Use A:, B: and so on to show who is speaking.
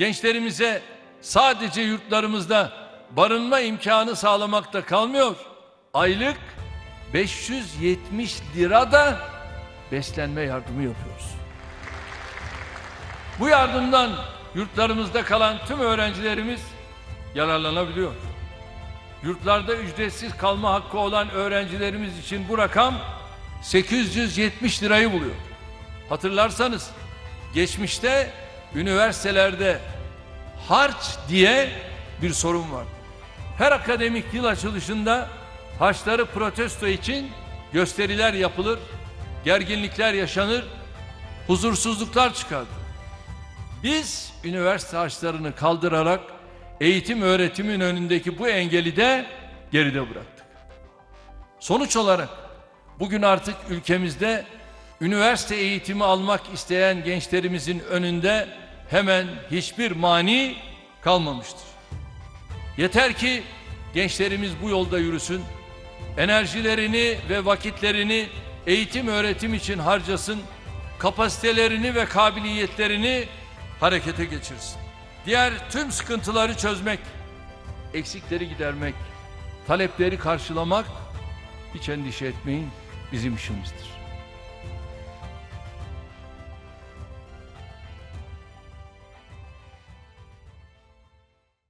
A: gençlerimize sadece yurtlarımızda barınma imkanı sağlamakta kalmıyor. Aylık 570 lira da beslenme yardımı yapıyoruz. Bu yardımdan yurtlarımızda kalan tüm öğrencilerimiz yararlanabiliyor. Yurtlarda ücretsiz kalma hakkı olan öğrencilerimiz için bu rakam 870 lirayı buluyor. Hatırlarsanız geçmişte üniversitelerde harç diye bir sorun vardı. Her akademik yıl açılışında harçları protesto için gösteriler yapılır, gerginlikler yaşanır, huzursuzluklar çıkardı. Biz üniversite harçlarını kaldırarak eğitim öğretimin önündeki bu engeli de geride bıraktık. Sonuç olarak bugün artık ülkemizde üniversite eğitimi almak isteyen gençlerimizin önünde hemen hiçbir mani kalmamıştır. Yeter ki gençlerimiz bu yolda yürüsün, enerjilerini ve vakitlerini eğitim öğretim için harcasın, kapasitelerini ve kabiliyetlerini harekete geçirsin. Diğer tüm sıkıntıları çözmek, eksikleri gidermek, talepleri karşılamak hiç endişe etmeyin bizim işimizdir.